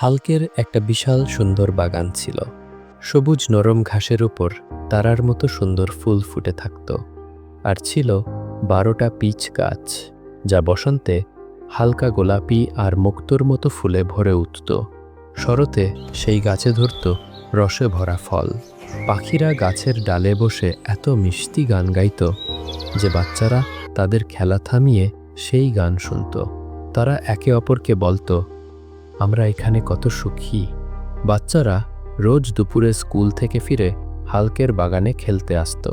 হালকের একটা বিশাল সুন্দর বাগান ছিল। সবুজ নরম ঘাসের উপর তারার মতো সুন্দর ফুল ফুটে থাকত। আর ছিল বারোটা পিচ গাছ, যা বসন্তে হালকা গোলাপি আর মুক্তোর মতো ফুলে ভরে উঠত। শরতে সেই গাছে ধরত রসে ভরা ফল। পাখিরা গাছের ডালে বসে এত মিষ্টি গান গাইত যে বাচ্চারা তাদের খেলা থামিয়ে সেই গান শুনত। তারা একে অপরকে বলতো আমরা এখানে কত সুখী। বাচ্চারা রোজ দুপুরে স্কুল থেকে ফিরে হালকের বাগানে খেলতে আসত।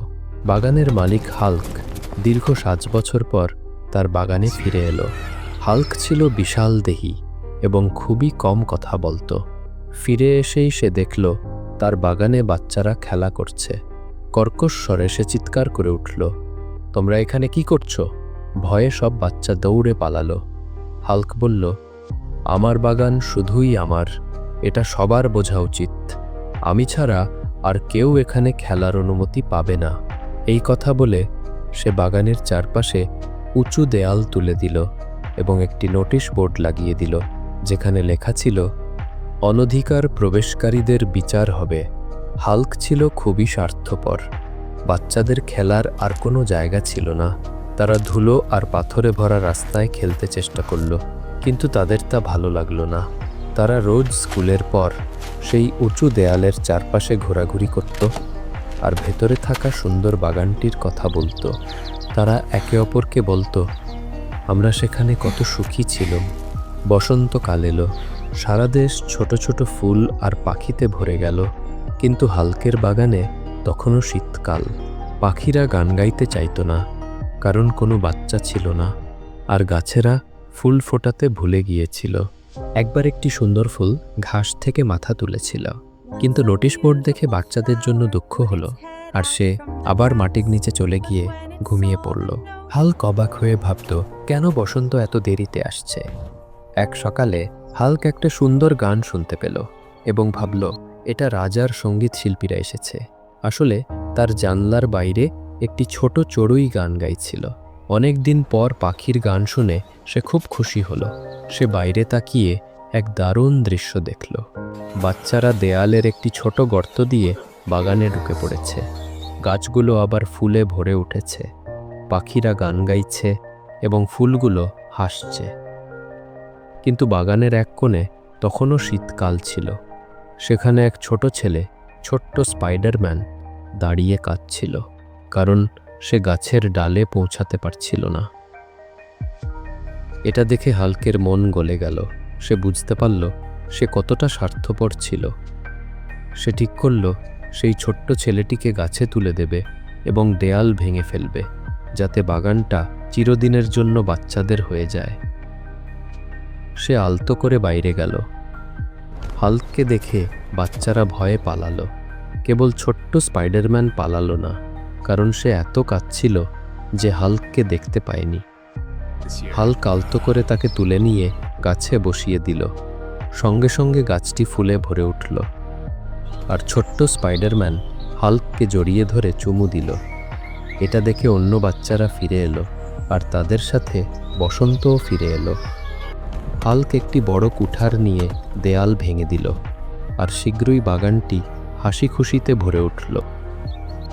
বাগানের মালিক হাল্ক দীর্ঘ সাত বছর পর তার বাগানে ফিরে এলো। হাল্ক ছিল বিশাল দেহি এবং খুবই কম কথা বলতো। ফিরে এসেই সে দেখল তার বাগানে বাচ্চারা খেলা করছে। কর্কশ স্বরে সে চিৎকার করে উঠল, তোমরা এখানে কি করছ? ভয়ে সব বাচ্চা দৌড়ে পালালো। হাল্ক বলল আমার বাগান শুধুই আমার, এটা সবার বোঝা উচিত। আমি ছাড়া আর কেউ এখানে খেলার অনুমতি পাবে না। এই কথা বলে সে বাগানের চারপাশে উঁচু দেয়াল তুলে দিল এবং একটি নোটিশ বোর্ড লাগিয়ে দিল, যেখানে লেখা ছিল, অনধিকার প্রবেশকারীদের বিচার হবে। হাল্ক ছিল খুবই স্বার্থপর। বাচ্চাদের খেলার আর কোনো জায়গা ছিল না। তারা ধুলো আর পাথরে ভরা রাস্তায় খেলতে চেষ্টা করল। কিন্তু তাদের তা ভালো লাগল না। তারা রোজ স্কুলের পর সেই উঁচু দেয়ালের চারপাশে ঘোরাঘুরি করত আর ভেতরে থাকা সুন্দর বাগানটির কথা বলতো। তারা একে অপরকে বলতো, আমরা সেখানে কত সুখী ছিলাম। বসন্তকাল এলো। সারা দেশ ছোট ছোট ফুল আর পাখিতে ভরে গেল। কিন্তু হালকের বাগানে তখনও শীতকাল। পাখিরা গান গাইতে চাইতো না, কারণ কোনো বাচ্চা ছিল না। আর গাছেরা ফুল ফোটাতে ভুলে গিয়েছিল। একবার একটি সুন্দর ফুল ঘাস থেকে মাথা তুলেছিল। কিন্তু নোটিশ বোর্ড দেখে বাচ্চাদের জন্য দুঃখ হলো আর সে আবার মাটির নিচে চলে গিয়ে ঘুমিয়ে পড়ল। হাল কবাক হয়ে ভাবত, কেন বসন্ত এত দেরিতে আসছে? এক সকালে হাল্ক একটা সুন্দর গান শুনতে পেল এবং ভাবল, এটা রাজার সংগীত শিল্পীরা এসেছে। আসলে তার জানলার বাইরে একটি ছোট চড়ুই গান গাইছিল। অনেক দিন পর পাখির গান শুনে সে খুব খুশি হলো। সে বাইরে তাকিয়ে এক দারুণ দৃশ্য দেখল। বাচ্চারা দেয়ালের একটি ছোট গর্ত দিয়ে বাগানে ঢুকে পড়েছে। গাছগুলো আবার ফুলে ভরে উঠেছে। পাখিরা গান গাইছে এবং ফুলগুলো হাসছে। কিন্তু বাগানের এক কোণে তখনও শীতকাল ছিল। সেখানে এক ছোট ছেলে ছোট্ট স্পাইডারম্যান দাঁড়িয়ে কাঁদছিল। কারণ সে গাছের ডালে পৌঁছাতে পারছিল না। এটা দেখে হালকের মন গলে গেল। সে বুঝতে পারল সে কতটা স্বার্থপর ছিল। সে ঠিক করল সেই ছোট্ট ছেলেটিকে গাছে তুলে দেবে এবং দেয়াল ভেঙে ফেলবে, যাতে বাগানটা চিরদিনের জন্য বাচ্চাদের হয়ে যায়। সে আলতো করে বাইরে গেল। হাল্ককে দেখে বাচ্চারা ভয়ে পালালো। কেবল ছোট্ট স্পাইডারম্যান পালালো না। কারণ সে এত কাঁদছিল যে হাল্ককে দেখতে পায়নি। হাল্ক আলতো করে তাকে তুলে নিয়ে গাছে বসিয়ে দিল। সঙ্গে সঙ্গে গাছটি ফুলে ভরে উঠল। আর ছোট্ট স্পাইডারম্যান হাল্ককে জড়িয়ে ধরে চুমু দিল। এটা দেখে অন্য বাচ্চারা ফিরে এলো আর তাদের সাথে বসন্তও ফিরে এলো। হাল্ক একটি বড় কুঠার নিয়ে দেয়াল ভেঙে দিল আর শীঘ্রই বাগানটি হাসি খুশিতে ভরে উঠল।